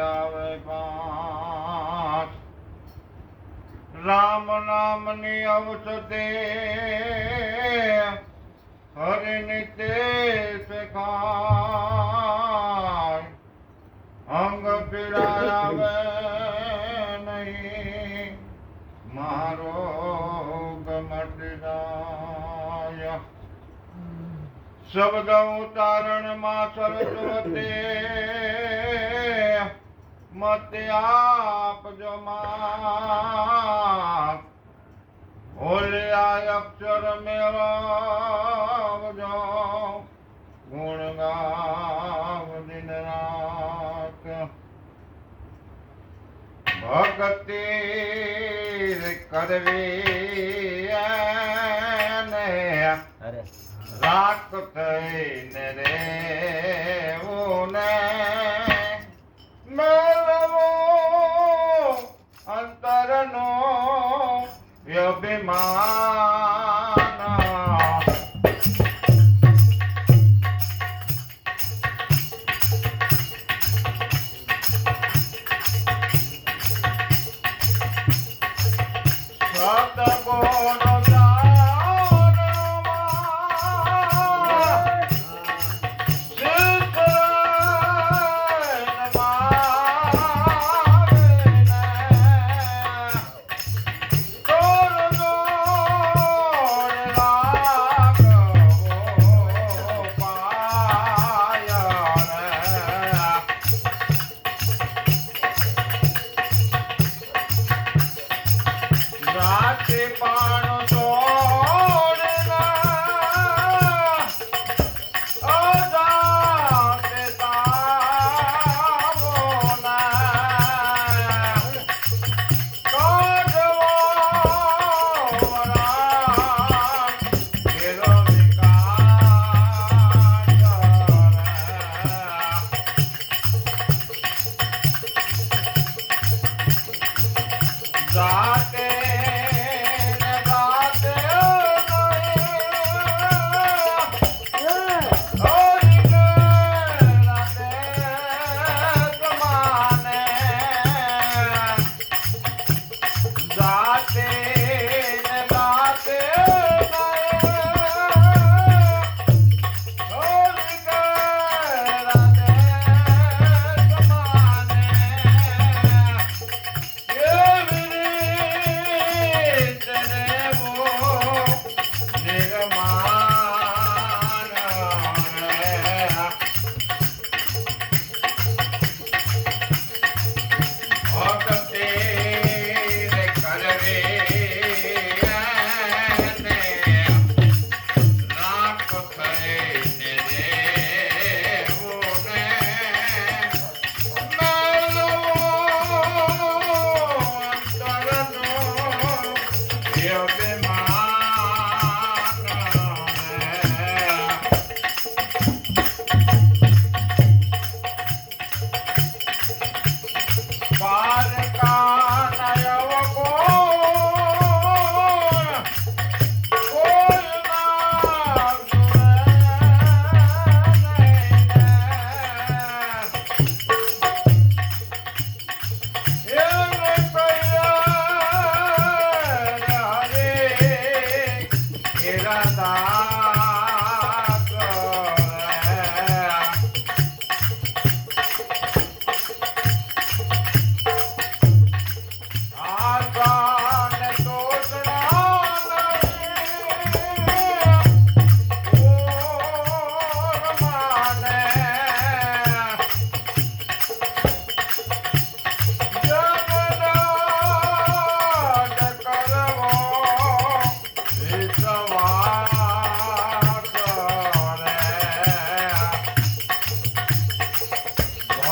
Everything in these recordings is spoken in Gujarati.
આવે પાંચ. રામ નામની ઔષધે હરિ નિતે ખાય. અંગ પીડા આવે શબ્દ ઉતારણમાં સરસ્વતી, મતે આપજો માં ઓલિયા અક્ષર મેળવજો, ગુણ ગાવ દિન રાત. ભક્તિ કરવી રાખ થઈને રેવું મેળવો અંતરનો અભિમાન સતગુણ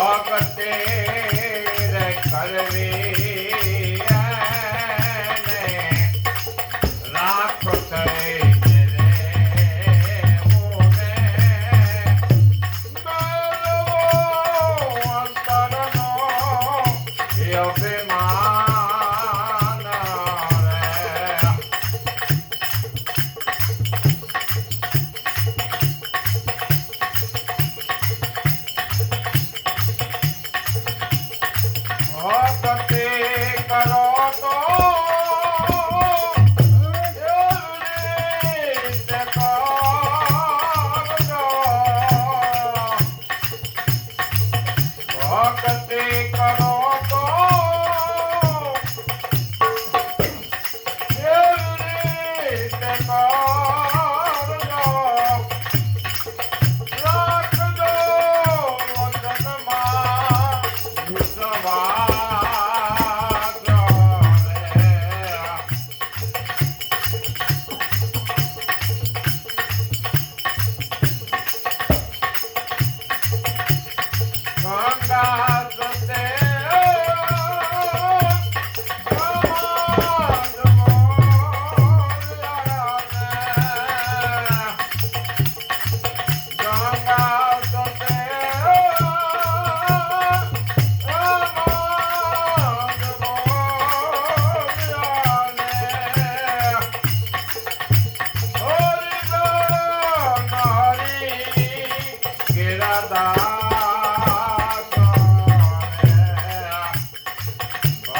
ಹೋಗುತ್ತೇರ ಕಲವೇ Bye.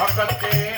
அகத்தே